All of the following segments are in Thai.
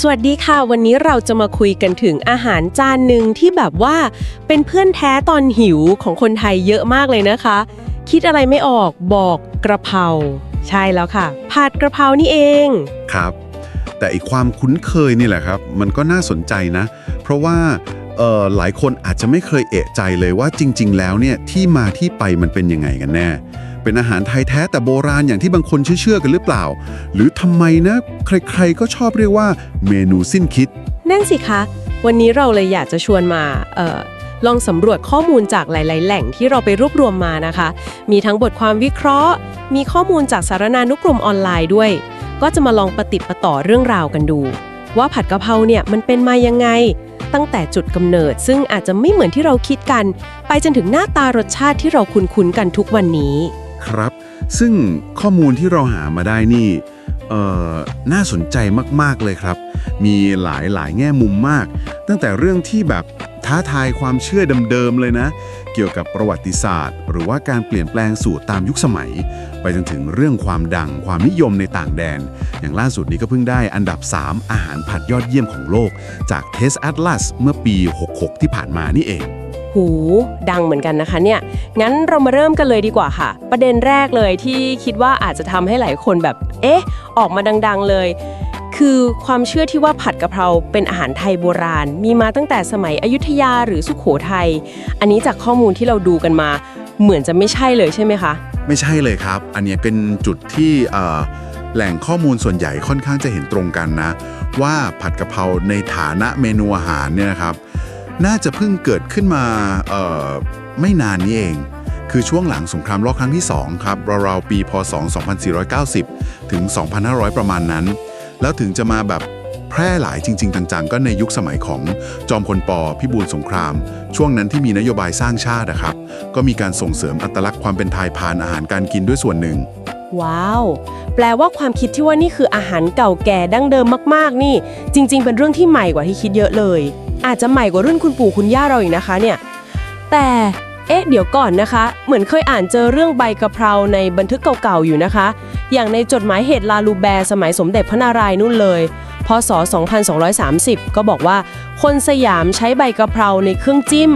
สวัสดีค่ะ วันนี้เราจะมาคุยกันถึงอาหารจานหนึ่งที่แบบว่าเป็นเพื่อนแท้ตอนหิวของคนไทยเยอะมากเลยนะคะ คิดอะไรไม่ออกบอกกระเพราใช่แล้วค่ะผัดกระเพรานี่เอง ครับ แต่อีกความคุ้นเคยนี่แหละครับ มันก็น่าสนใจนะ เพราะว่าเอ่อหลายคนอาจจะไม่เคยเอะใจเลยว่าจริง ๆ แล้วเนี่ยที่มาที่ไปมันเป็นยังไงกันแน่ เป็นอาหารไทยแท้แต่โบราณอย่างที่บางคนเชื่อๆกันหรือเปล่า หรือทำไมนะ ใครๆก็ชอบเรียกว่าเมนูสิ้นคิด นั่นสิคะ วันนี้เราเลยอยากจะชวนมาเออลองสำรวจข้อมูลจากหลาย ๆ แหล่งที่เราไปรวบรวมมานะคะ มีทั้งบทความวิเคราะห์ มีข้อมูลจากสารนานุกรมออนไลน์ด้วย ก็จะมาลองปฏิประต่อเรื่องราวกันดู ว่าผัดกะเพราเนี่ยมันเป็นมายังไง ตั้งแต่จุดกำเนิด ซึ่งอาจจะไม่เหมือนที่เราคิดกัน ไปจนถึงหน้าตารสชาติที่เราคุ้นๆกันทุกวันนี้ ครับ ซึ่งข้อมูลที่เราหามาได้นี่น่าสนใจมากๆเลยครับ มีหลายหลายแง่มุมมาก ตั้งแต่เรื่องที่แบบท้าทายความเชื่อเดิมๆเลยนะ เกี่ยวกับประวัติศาสตร์ หรือว่าการเปลี่ยนแปลงสูตรตามยุคสมัย ไปจนถึงเรื่องความดังความนิยมในต่างแดน อย่างล่าสุดนี้ก็เพิ่งได้อันดับ 3 อาหารผัดยอดเยี่ยมของโลก จาก Taste Atlas เมื่อปี 66 ที่ผ่านมานี่เอง หู ดังเหมือนกันนะคะเนี่ย งั้นเรามาเริ่มกันเลยดีกว่าค่ะ ประเด็นแรกเลยที่คิดว่าอาจจะทำให้หลายคนแบบ เอ๊ะ ออกมาดัง ๆเลย คือความเชื่อที่ว่าผัดกะเพราเป็นอาหารไทยโบราณ มีมาตั้งแต่สมัยอยุธยาหรือสุขโขทัย อันนี้จากข้อมูลที่เราดูกันมา เหมือนจะไม่ใช่เลยใช่ไหมคะ ไม่ใช่เลยครับ อันเนี้ยเป็นจุดที่เอ่อแหล่งข้อมูลส่วนใหญ่ค่อนข้างจะเห็นตรงกันนะ ว่าผัดกะเพราในฐานะเมนูอาหารเนี่ยนะครับ น่าจะเพิ่งเกิดขึ้นมาไม่นานนี้เอง คือช่วงหลังสงครามโลกครั้งที่ 2 ครับ ราวๆ ปี พศ 2490 ถึง 2500 ประมาณนั้น แล้วถึงจะมาแบบแพร่หลายจริงๆจังๆ ก็ในยุคสมัยของจอมพลปพิบูลสงคราม ช่วงนั้นที่มีนโยบายสร้างชาตินะครับ ก็มีการส่งเสริมอัตลักษณ์ความเป็นไทยผ่านอาหารการกินด้วยส่วนหนึ่ง ว้าว แปลว่าความคิดที่ว่านี่คืออาหารเก่าแก่ดั้งเดิมมากๆ นี่ จริง ๆ เป็นเรื่องที่ใหม่กว่าที่คิดเยอะเลย อาจจะใหม่กว่ารุ่นคุณปู่คุณย่าเราอีกนะคะเนี่ย แต่เอ๊ะเดี๋ยวก่อนนะคะ เหมือนเคยอ่านเจอเรื่องใบกะเพราในบันทึกเก่าๆอยู่นะคะ อย่างในจดหมายเหตุลาลูแบร์สมัยสมเด็จพระนารายณ์นู่นเลยพศ 2230 ก็บอกว่า คนสยามใช้ใบกะเพราในเครื่องจิ้ม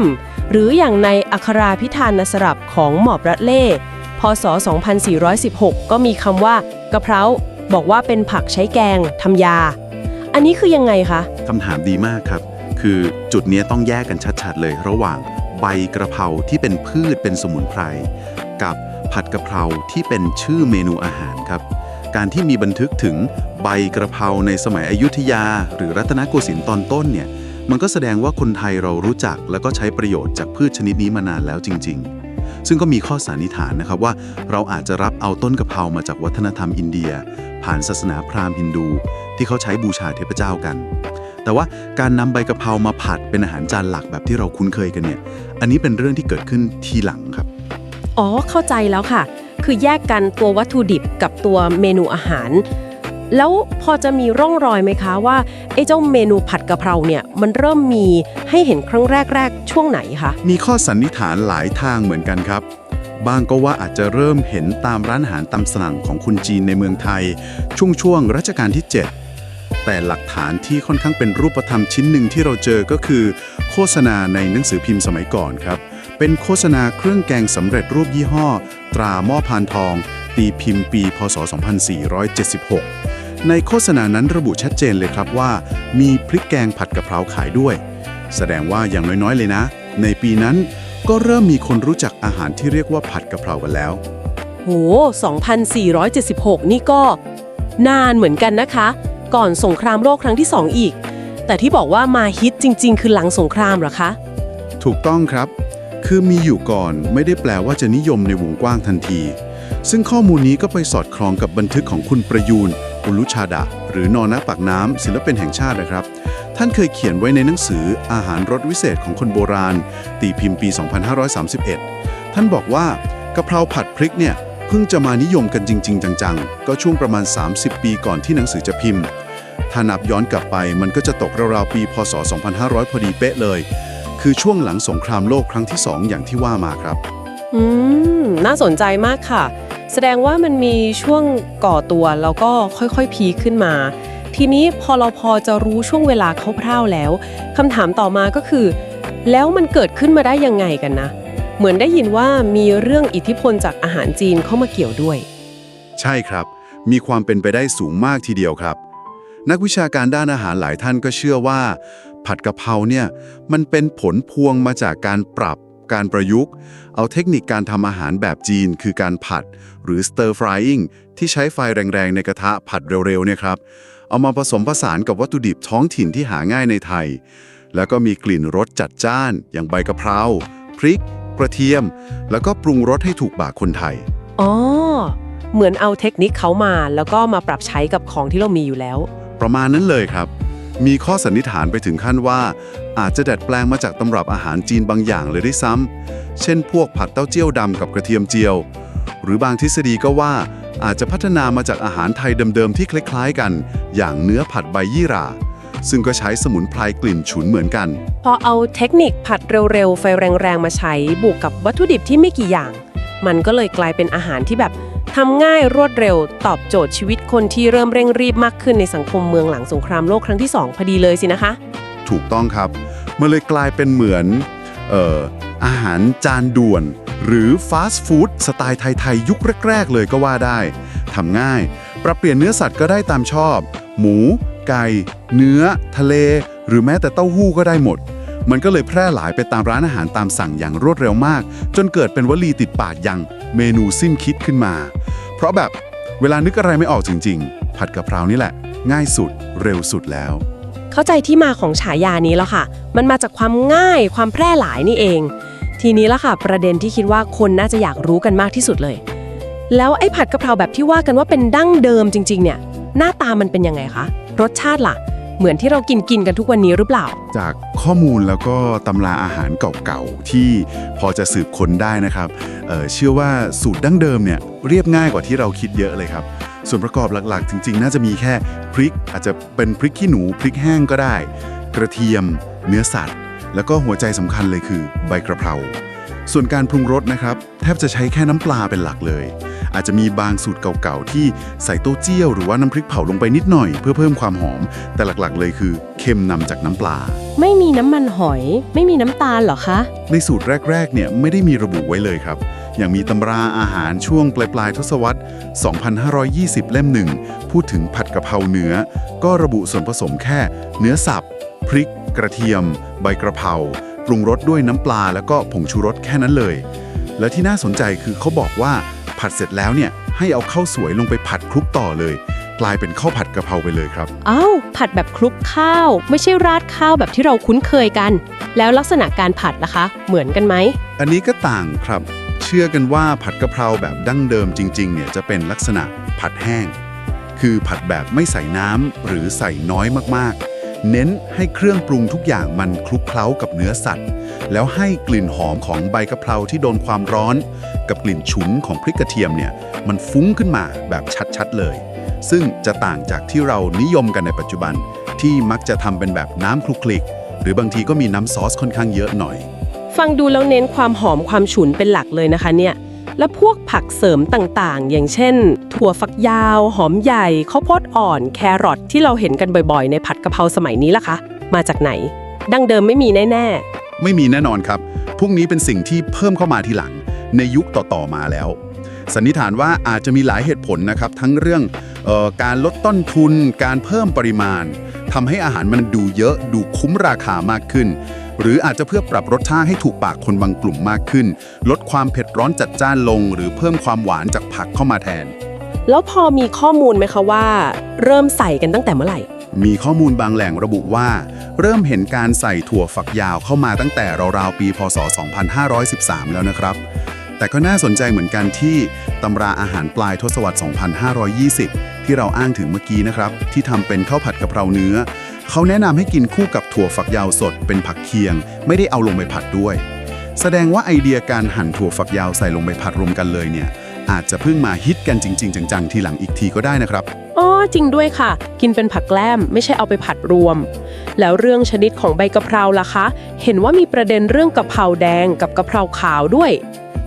หรืออย่างในอัคราพิธานสรับของหมอบรัดเล่ พศ 2416 ก็มีคำว่ากะเพราบอกว่าเป็นผักใช้แกงทำยา อันนี้คือยังไงคะคำถามดีมากครับ คือจุดนี้ต้องแยกกันชัดๆเลยระหว่างใบกระเพราที่เป็นพืชเป็นสมุนไพร กับผัดกะเพราที่เป็นชื่อเมนูอาหารครับ การที่มีบันทึกถึงใบกระเพราในสมัยอยุธยา หรือรัตนโกสินทร์ตอนต้นเนี่ยมันก็แสดงว่าคนไทยเรารู้จักแล้วก็ใช้ประโยชน์จากพืชชนิดนี้มานานแล้วจริง ๆ ซึ่งก็มีข้อสันนิษฐานนะครับว่า เราอาจจะรับเอาต้นกะเพรามาจากวัฒนธรรมอินเดีย ผ่านศาสนาพราหมณ์ฮินดู ที่เขาใช้บูชาเทพเจ้ากัน แต่ว่าการนำใบกะเพรามาผัดเป็นอาหารจานหลักแบบที่เราคุ้นเคยกันเนี่ย อันนี้เป็นเรื่องที่เกิดขึ้นทีหลังครับ อ๋อ เข้าใจแล้วค่ะ คือแยกกันตัววัตถุดิบกับตัวเมนูอาหาร แล้วพอจะมีร่องรอยไหมคะว่าไอ้เจ้าเมนูผัดกะเพราเนี่ยมันเริ่มมีให้เห็นครั้งแรก ๆ ช่วงไหนคะมีข้อสันนิษฐานหลายทางเหมือนกันครับบางก็ว่าอาจจะเริ่มเห็นตามร้านอาหารตามสั่งของคนจีนในเมืองไทย ช่วงช่วงรัชกาลที่ 7 แต่หลักฐานที่ค่อนข้างเป็นรูปธรรมชิ้นหนึ่งที่เราเจอก็คือ โฆษณาในหนังสือพิมพ์สมัยก่อนครับ เป็นโฆษณาเครื่องแกงสำเร็จรูปยี่ห้อ ตราหม้อพานทอง ตีพิมพ์ปี พศ 2476 ในโฆษณานั้นระบุชัดเจนเลยครับว่า มีพริกแกงผัดกะเพราขายด้วย แสดงว่าอย่างน้อยๆเลยนะ ในปีนั้นก็เริ่มมีคนรู้จักอาหารที่เรียกว่าผัดกะเพรากันแล้ว โห 2,476 นี่ก็ นานเหมือนกันนะคะ ก่อนสงครามโลกครั้งที่2อีก แต่ที่บอกว่ามาฮิตจริง ๆ คือหลังสงครามเหรอคะ ถูกต้องครับ คือมีอยู่ก่อนไม่ได้แปลว่าจะนิยมในวงกว้างทันที ซึ่งข้อมูลนี้ก็ไปสอดคล้องกับบันทึกของคุณประยูนอุลุชาดะ หรือนอนะปากน้ำศิลปินแห่งชาตินะครับ ท่านเคยเขียนไว้ในหนังสืออาหารรสวิเศษของคนโบราณ ตีพิมพ์ปี 2531 ท่านบอกว่ากะเพราผัดพริกเนี่ย เพิ่งจะมานิยมกันจริง ๆ จังๆ ก็ช่วงประมาณ 30 ปีก่อนที่หนังสือจะพิมพ์ ถ้านับย้อนกลับไปมันก็จะตกราวๆปี พศ 2500 พอดีเป๊ะเลย คือช่วงหลังสงครามโลกครั้งที่ 2 อย่างที่ว่ามาครับ อืม น่าสนใจมากค่ะ แสดงว่ามันมีช่วงก่อตัวแล้วก็ค่อยๆ พีขึ้นมา ทีนี้พอเราพอจะรู้ช่วงเวลาคร่าวๆแล้วคำถามต่อมาก็คือ แล้วมันเกิดขึ้นมาได้ยังไงกันนะ เหมือนได้ยินว่ามีเรื่องอิทธิพลจากอาหารจีนเข้ามาเกี่ยวด้วย ใช่ครับ มีความเป็นไปได้สูงมากทีเดียวครับ นักวิชาการด้านอาหารหลายท่านก็เชื่อว่า ผัดกะเพราเนี่ยมันเป็นผลพวงมาจากการปรับการประยุกต์ เอาเทคนิคการทำอาหารแบบจีน คือการผัด หรือ stir frying ที่ใช้ไฟแรงๆ ในกระทะผัดเร็วๆเนี่ยครับเอามาผสมผสานกับวัตถุดิบท้องถิ่นที่หาง่ายในไทย แล้วก็มีกลิ่นรสจัดจ้าน อย่างใบกะเพราพริก กระเทียม แล้วก็ปรุงรสให้ถูกปากคนไทย อ๋อ เหมือนเอาเทคนิคเขามา แล้วก็มาปรับใช้กับของที่เรามีอยู่แล้ว ประมาณนั้นเลยครับ มีข้อสันนิษฐานไปถึงขั้นว่า อาจจะดัดแปลงมาจากตำรับอาหารจีนบางอย่างเลยด้วยซ้ำเช่น พวกผัดเต้าเจี้ยวดำกับกระเทียมเจียว หรือบางทฤษฎีก็ว่าอาจจะพัฒนามาจากอาหารไทยเดิมๆที่คล้ายๆ กัน อย่างเนื้อผัดใบยี่หร่า ซึ่งก็ใช้สมุนไพรกลิ่นฉุนเหมือนกัน พอเอาเทคนิคผัดเร็วๆ ไฟแรงๆ มาใช้บวกกับวัตถุดิบที่ไม่กี่อย่าง มันก็เลยกลายเป็นอาหารที่แบบทำง่ายรวดเร็ว ตอบโจทย์ชีวิตคนที่เริ่มเร่งรีบมากขึ้นในสังคมเมืองหลังสงครามโลกครั้งที่ 2 พอดีเลยสินะคะ ถูกต้องครับ มันเลยกลายเป็นเหมือนเอ่ออาหารจานด่วน หรือฟาสต์ฟู้ดสไตล์ไทย ๆ ยุคแรก ๆ เลยก็ว่าได้ทำง่าย ปรับเปลี่ยนเนื้อสัตว์ก็ได้ตามชอบ หมู ไก่ เนื้อ ทะเล หรือแม้แต่เต้าหู้ก็ได้หมด มันก็เลยแพร่หลายไปตามร้านอาหารตามสั่งอย่างรวดเร็วมาก จนเกิดเป็นวลีติดปากอย่างเมนูสิ้นคิดขึ้นมา เพราะแบบเวลานึกอะไรไม่ออกจริง ๆ ผัดกะเพรานี่แหละ ง่ายสุดเร็วสุดแล้ว เข้าใจที่มาของฉายานี้แล้วค่ะ มันมาจากความง่ายความแพร่หลายนี่เอง ทีนี้ละค่ะ ประเด็นที่คิดว่าคนน่าจะอยากรู้กันมากที่สุดเลย แล้วไอ้ผัดกะเพราแบบที่ว่ากันว่าเป็นดั้งเดิมจริง ๆ เนี่ย หน้าตามันเป็นยังไงคะรสชาติล่ะ เหมือนที่เรากินกินกันทุกวันนี้หรือเปล่า จากข้อมูลแล้วก็ตำราอาหารเก่าๆ ที่พอจะสืบค้นได้นะครับเเชื่อว่าสูตรดั้งเดิมเนี่ยเรียบง่ายกว่าที่เราคิดเยอะเลยครับ ส่วนประกอบหลักๆ จริง ๆ น่าจะมีแค่พริก อาจจะเป็นพริกขี้หนูพริกแห้งก็ได้ กระเทียม เนื้อสัตว์ แล้วก็หัวใจสำคัญเลยคือใบกระเพรา ส่วนการปรุงรสนะครับ แทบจะใช้แค่น้ำปลาเป็นหลักเลย อาจจะมีบางสูตรเก่าๆ ที่ใส่เต้าเจี้ยวหรือว่าน้ำพริกเผาลงไปนิดหน่อยเพื่อเพิ่มความหอม แต่หลักๆ เลยคือเค็มนำจากน้ำปลา ไม่มีน้ำมันหอย ไม่มีน้ำตาลเหรอคะ ในสูตรแรกๆ เนี่ยไม่ได้มีระบุไว้เลยครับ อย่างมีตำราอาหารช่วงปลายๆทศวรรษ 2520 เล่มหนึ่งพูดถึงผัดกะเพราเนื้อ ก็ระบุส่วนผสมแค่ เนื้อสับ พริก กระเทียม ใบกระเพรา ปรุงรสด้วยน้ำปลาแล้วก็ผงชูรสแค่นั้นเลย และที่น่าสนใจคือเขาบอกว่าผัดเสร็จแล้วเนี่ยให้เอาข้าวสวยลงไปผัดคลุกต่อเลย กลายเป็นข้าวผัดกะเพราไปเลยครับอ้าวผัดแบบคลุกข้าว ไม่ใช่ราดข้าวแบบที่เราคุ้นเคยกัน แล้วลักษณะการผัดล่ะคะ เหมือนกันไหมอันนี้ก็ต่างครับ เชื่อกันว่าผัดกะเพราแบบดั้งเดิมจริงๆเนี่ยจะเป็นลักษณะผัดแห้ง คือผัดแบบไม่ใส่น้ำหรือใส่น้อยมากๆ เน้นให้เครื่องปรุงทุกอย่างมันคลุกเคล้ากับเนื้อสัตว์ แล้วให้กลิ่นหอมของใบกะเพราที่โดนความร้อน กับกลิ่นฉุนของพริกกระเทียมเนี่ยมันฟุ้งขึ้นมาแบบชัดๆเลย ซึ่งจะต่างจากที่เรานิยมกันในปัจจุบัน ที่มักจะทำเป็นแบบน้ำคลุกคลิก หรือบางทีก็มีน้ำซอสค่อนข้างเยอะหน่อย ฟังดูแล้วเน้นความหอมความฉุนเป็นหลักเลยนะคะเนี่ย แล้วพวกผักเสริมต่างๆ อย่างเช่น ถั่วฝักยาว หอมใหญ่ข้าวโพดอ่อน แครอทที่เราเห็นกันบ่อยๆ ในผัดกะเพราสมัยนี้ล่ะคะ มาจากไหน ดั้งเดิมไม่มีแน่ไม่มีแน่นอนครับ พวกนี้เป็นสิ่งที่เพิ่มเข้ามาทีหลัง ในยุคต่อๆมาแล้ว สันนิษฐานว่าอาจจะมีหลายเหตุผลนะครับ ทั้งเรื่องเออการลดต้นทุน การเพิ่มปริมาณทำให้อาหารมันดูเยอะดูคุ้มราคามากขึ้น หรืออาจจะเพื่อปรับรสชาติให้ถูกปากคนบางกลุ่มมากขึ้น ลดความเผ็ดร้อนจัดจ้านลง หรือเพิ่มความหวานจากผักเข้ามาแทนๆแล้วพอมีข้อมูลไหมคะว่า เริ่มใส่กันตั้งแต่เมื่อไหร่ มีข้อมูลบางแหล่งระบุว่า เริ่มเห็นการใส่ถั่วฝักยาวเข้ามาตั้งแต่ราวๆปีพศ 2513 แล้วนะครับ แต่ก็น่าสนใจเหมือนกันที่ตำราอาหารปลายทศวรรษ 2520 ที่เราอ้างถึงเมื่อกี้นะครับ ที่ทำเป็นข้าวผัดกะเพราเนื้อ เขาแนะนำให้กินคู่กับถั่วฝักยาวสดเป็นผักเคียง ไม่ได้เอาลงไปผัดด้วย แสดงว่าไอเดียการหั่นถั่วฝักยาวใส่ลงไปผัดรวมกันเลยเนี่ย อาจจะเพิ่งมาฮิตกันจริง ๆ จังๆ ทีหลังอีกทีก็ได้นะครับ อ๋อจริงด้วยค่ะ กินเป็นผักแกล้มไม่ใช่เอาไปผัดรวม แล้วเรื่องชนิดของใบกะเพราล่ะคะ เห็นว่ามีประเด็นเรื่องกะเพราแดงกับกะเพราขาวด้วย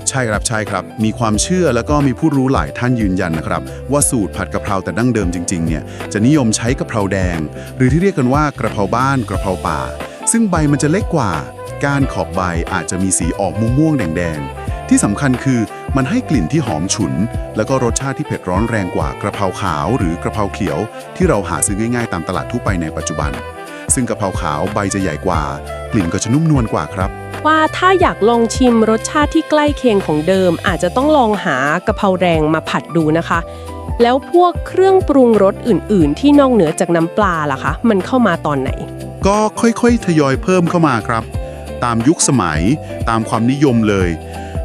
ใช่ครับใช่ครับ มีความเชื่อแล้วก็มีผู้รู้หลายท่านยืนยันนะครับ ว่าสูตรผัดกะเพราแต่ดั้งเดิมจริงๆเนี่ยจะนิยมใช้กะเพราแดง หรือที่เรียกกันว่ากระเพราบ้านกระเพราป่า ซึ่งใบมันจะเล็กกว่าก้านขอบใบอาจจะมีสีออกม่วงๆแดงๆ ที่สำคัญคือมันให้กลิ่นที่หอมฉุน แล้วก็รสชาติที่เผ็ดร้อนแรงกว่ากระเพราขาว หรือกระเพราเขียว ที่เราหาซื้อง่ายๆ ตามตลาดทั่วไปในปัจจุบัน ซึ่งกะเพราขาวใบจะใหญ่กว่า กลิ่นก็จะนุ่มนวลกว่าครับ ว่าถ้าอยากลองชิมรสชาติที่ใกล้เคียงของเดิม อาจจะต้องลองหากะเพราแดงมาผัดดูนะคะ แล้วพวกเครื่องปรุงรสอื่น ๆ ที่นอกเหนือจากน้ำปลาล่ะคะ มันเข้ามาตอนไหน ก็ค่อยๆ ทยอยเพิ่มเข้ามาครับ ตามยุคสมัย ตามความนิยมเลย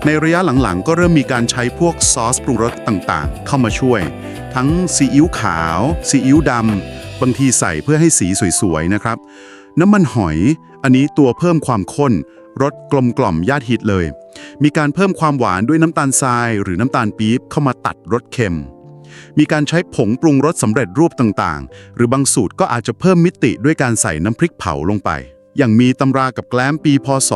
ในระยะหลังๆ ก็เริ่มมีการใช้พวกซอสปรุงรสต่างๆ เข้ามาช่วย ทั้งซีอิ๊วขาวซีอิ๊วดำ บางทีใส่เพื่อให้สีสวยๆนะครับ น้ำมันหอย อันนี้ตัวเพิ่มความข้นรสกลมกล่อมญาติฮิตเลย มีการเพิ่มความหวานด้วยน้ำตาลทราย หรือน้ำตาลปี๊บเข้ามาตัดรสเค็ม มีการใช้ผงปรุงรสสำเร็จรูปต่างๆ หรือบางสูตรก็อาจจะเพิ่มมิติด้วยการใส่น้ำพริกเผาลงไป อย่างมีตำรากับแกล้มปีพศ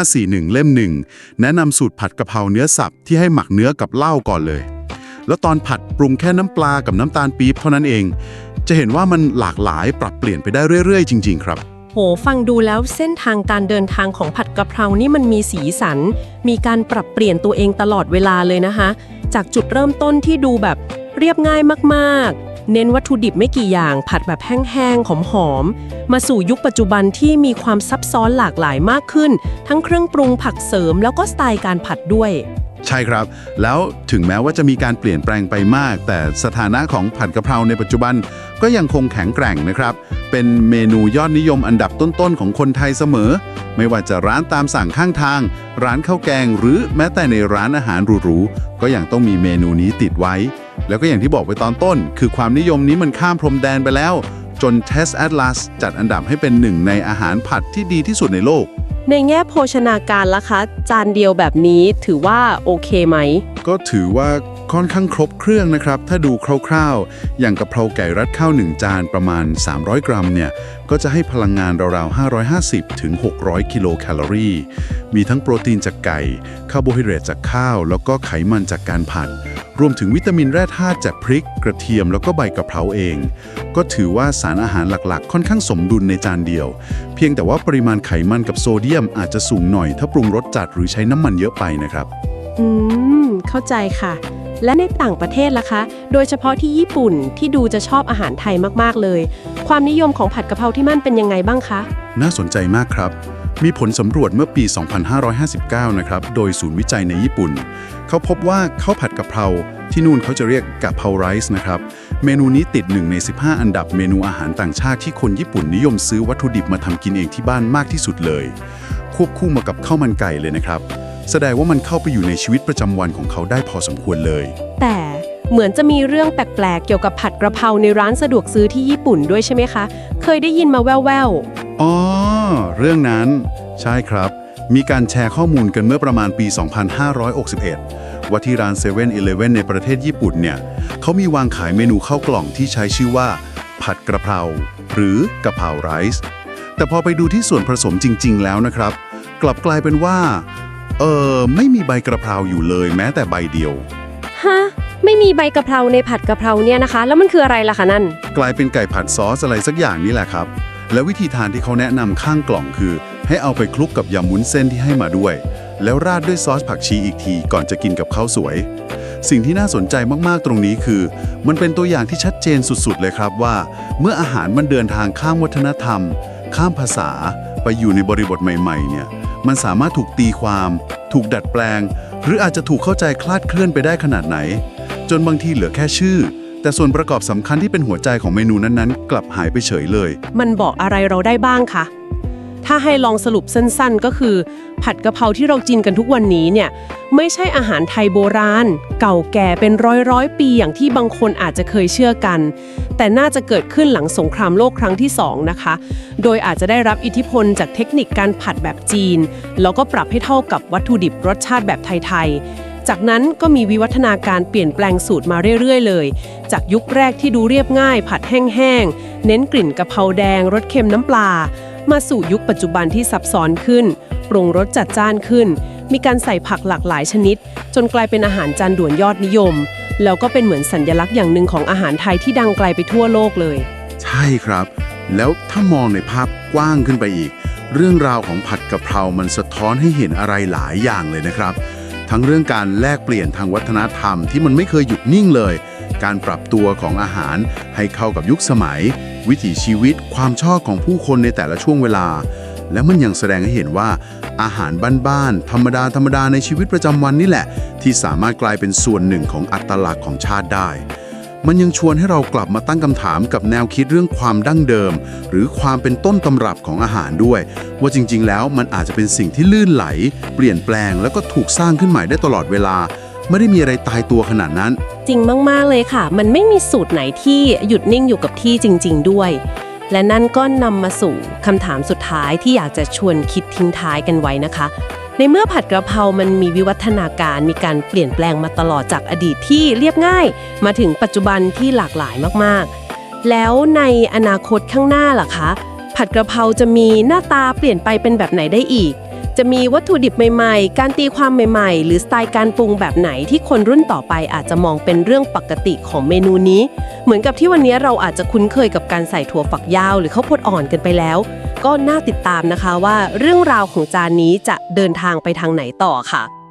2541 เล่มหนึ่งแนะนำสูตรผัดกะเพราเนื้อสับที่ให้หมักเนื้อกับเหล้าก่อนเลยแล้วตอนผัดปรุงแค่น้ำปลากับน้ำตาลปี๊บเท่านั้นเอง จะเห็นว่ามันหลากหลายปรับเปลี่ยนไปได้เรื่อยๆ จริง ๆ ครับ โห ฟังดูแล้วเส้นทางการเดินทางของผัดกะเพรานี่มันมีสีสัน มีการปรับเปลี่ยนตัวเองตลอดเวลาเลยนะคะ จากจุดเริ่มต้นที่ดูแบบเรียบง่ายมากๆ เน้นวัตถุดิบไม่กี่อย่าง ผัดแบบแห้งๆ หอมๆ มาสู่ยุคปัจจุบันที่มีความซับซ้อนหลากหลายมากขึ้น ทั้งเครื่องปรุงผักเสริมแล้วก็สไตล์การผัดด้วย ใช่ครับ แล้วถึงแม้ว่าจะมีการเปลี่ยนแปลงไปมาก แต่สถานะของผัดกะเพราในปัจจุบัน ก็ยังคงแข็งแกร่งนะครับ เป็นเมนูยอดนิยมอันดับต้นๆของคนไทยเสมอ ไม่ว่าจะร้านตามสั่งข้างทาง ร้านข้าวแกง หรือแม้แต่ในร้านอาหารหรูๆก็ยังต้องมีเมนูนี้ติดไว้ แล้วก็อย่างที่บอกไปตอนต้น คือความนิยมนี้มันข้ามพรมแดนไปแล้ว จน Test Atlas จัดอันดับให้เป็นหนึ่งในอาหารผัดที่ดีที่สุดในโลกในแง่โภชนาการล่ะคะ จานเดียวแบบนี้ถือว่าโอเคไหม ก็ถือว่า ค่อนข้างครบเครื่องนะครับ ถ้าดูคร่าวๆ อย่างกะเพราไก่รัดข้าว 1 จานประมาณ 300 กรัมเนี่ย ก็จะให้พลังงานราวๆ 550 ถึง 600 กิโลแคลอรี่ มีทั้งโปรตีนจากไก่ คาร์โบไฮเดรตจากข้าว แล้วก็ไขมันจากการผัด รวมถึงวิตามินแร่ธาตุจากพริก กระเทียม แล้วก็ใบกะเพราเอง ก็ถือว่าสารอาหารหลักๆ ค่อนข้างสมดุลในจานเดียว เพียงแต่ว่าปริมาณไขมันกับโซเดียมอาจจะสูงหน่อย ถ้าปรุงรสจัดหรือใช้น้ำมันเยอะไปนะครับ อืม เข้าใจค่ะ และในต่างประเทศล่ะคะ โดยเฉพาะที่ญี่ปุ่นที่ดูจะชอบอาหารไทยมากๆเลย ความนิยมของผัดกะเพราที่นั่นเป็นยังไงบ้างคะ น่าสนใจมากครับ มีผลสำรวจเมื่อปี 2559 นะครับ โดยศูนย์วิจัยในญี่ปุ่น เขาพบว่าข้าวผัดกะเพราที่นู่นเขาจะเรียกกะเพราไรซ์นะครับ เมนูนี้ติด1ใน 15 อันดับเมนูอาหารต่างชาติที่คนญี่ปุ่นนิยมซื้อวัตถุดิบมาทำกินเองที่บ้านมากที่สุดเลย ควบคู่มากับข้าวมันไก่เลยนะครับ แสดงว่ามันเข้าไปอยู่ในชีวิตประจำวันของเขาได้พอสมควรเลย แต่เหมือนจะมีเรื่องแปลกๆ เกี่ยวกับผัดกระเพราในร้านสะดวกซื้อที่ญี่ปุ่นด้วยใช่ไหมคะ เคยได้ยินมาแว่วอ๋อ เรื่องนั้น ใช่ครับ มีการแชร์ข้อมูลกันเมื่อประมาณปี 2561 ว่าที่ร้าน7 e เ e ่ e อในประเทศญี่ปุ่นเนี่ยเขามีวางขายเมนูข้าวกล่องที่ใช้ชื่อว่า ผัดกระเพราหรือกะเพราไรซ์แต่พอไปดูที่ส่วนผสมจริง ๆ แล้วนะครับ กลับกลายเป็นว่า เออไม่มีใบกระเพราอยู่เลยแม้แต่ใบเดียวๆฮะ ไม่มีใบกะเพราในผัดกะเพราเนี่ยนะคะ แล้วมันคืออะไรล่ะคะนั่น กลายเป็นไก่ผัดซอสอะไรสักอย่างนี่แหละครับ แล้ววิธีทานที่เขาแนะนำข้างกล่องคือ ให้เอาไปคลุกกับยำมุ้นเส้นที่ให้มาด้วย แล้วราดด้วยซอสผักชีอีกทีก่อนจะกินกับข้าวสวย สิ่งที่น่าสนใจมากๆตรงนี้คือ มันเป็นตัวอย่างที่ชัดเจนสุดๆ เลยครับว่า เมื่ออาหารมันเดินทางข้ามวัฒนธรรม ข้ามภาษา ไปอยู่ในบริบทใหม่ ๆ เนี่ย มันสามารถถูกตีความ ถูกดัดแปลง หรืออาจจะถูกเข้าใจคลาดเคลื่อนไปได้ขนาดไหน จนบางทีเหลือแค่ชื่อ แต่ส่วนประกอบสำคัญที่เป็นหัวใจของเมนูนั้นๆ กลับหายไปเฉยเลย มันบอกอะไรเราได้บ้างคะถ้าให้ลองสรุปสั้นๆ ก็คือ ผัดกะเพราที่เรากินกันทุกวันนี้เนี่ยไม่ใช่อาหารไทยโบราณ เก่าแก่เป็นร้อยร้อยปีอย่างที่บางคนอาจจะเคยเชื่อกัน แต่น่าจะเกิดขึ้นหลังสงครามโลกครั้งที่ 2 นะคะ โดยอาจจะได้รับอิทธิพลจากเทคนิคการผัดแบบจีน แล้วก็ปรับให้เท่ากับวัตถุดิบรสชาติแบบไทยๆ จากนั้นก็มีวิวัฒนาการเปลี่ยนแปลงสูตรมาเรื่อยๆ เลย จากยุคแรกที่ดูเรียบง่าย ผัดแห้งๆเน้นกลิ่นกะเพราแดงรสเค็มน้ำปลา มาสู่ยุคปัจจุบันที่ซับซ้อนขึ้น ปรุงรสจัดจ้านขึ้น มีการใส่ผักหลากหลายชนิด จนกลายเป็นอาหารจานด่วนยอดนิยม แล้วก็เป็นเหมือนสัญลักษณ์อย่างหนึ่งของอาหารไทยที่ดังไกลไปทั่วโลกเลย ใช่ครับ แล้วถ้ามองในภาพกว้างขึ้นไปอีก เรื่องราวของผัดกะเพรามันสะท้อนให้เห็นอะไรหลายอย่างเลยนะครับ ทั้งเรื่องการแลกเปลี่ยนทางวัฒนธรรมที่มันไม่เคยหยุดนิ่งเลย การปรับตัวของอาหารให้เข้ากับยุคสมัย วิถีชีวิตความชอบของผู้คนในแต่ละช่วงเวลา และมันยังแสดงให้เห็นว่า อาหารบ้านๆธรรมดาธรรมดาในชีวิตประจำวันนี่แหละ ที่สามารถกลายเป็นส่วนหนึ่งของอัตลักษณ์ของชาติได้ มันยังชวนให้เรากลับมาตั้งคำถามกับแนวคิดเรื่องความดั้งเดิม หรือความเป็นต้นตำรับของอาหารด้วย ว่าจริง ๆ แล้วมันอาจจะเป็นสิ่งที่ลื่นไหล เปลี่ยนแปลงแล้วก็ถูกสร้างขึ้นใหม่ได้ตลอดเวลา ไม่ได้มีอะไรตายตัวขนาดนั้น จริงมาก ๆ เลยค่ะ มันไม่มีสูตรไหนที่หยุดนิ่งอยู่กับที่จริง ๆ ด้วย และนั่นก็นำมาสู่คำถามสุดท้ายที่อยากจะชวนคิดทิ้งท้ายกันไว้นะคะ ในเมื่อผัดกระเพรา มันมีวิวัฒนาการ มีการเปลี่ยนแปลงมาตลอดจากอดีตที่เรียบง่าย มาถึงปัจจุบันที่หลากหลายมากๆ แล้วในอนาคตข้างหน้าล่ะคะ ผัดกระเพราจะมีหน้าตาเปลี่ยนไปเป็นแบบไหนได้อีก จะมีวัตถุดิบใหม่ๆ การตีความใหม่ๆ หรือสไตล์การปรุงแบบไหนที่คนรุ่นต่อไปอาจจะมองเป็นเรื่องปกติของเมนูนี้ เหมือนกับที่วันนี้เราอาจจะคุ้นเคยกับการใส่ถั่วฝักยาว หรือข้าวโพดอ่อนกันไปแล้ว ก็น่าติดตามนะคะว่าเรื่องราวของจานนี้จะเดินทางไปทางไหนต่อค่ะ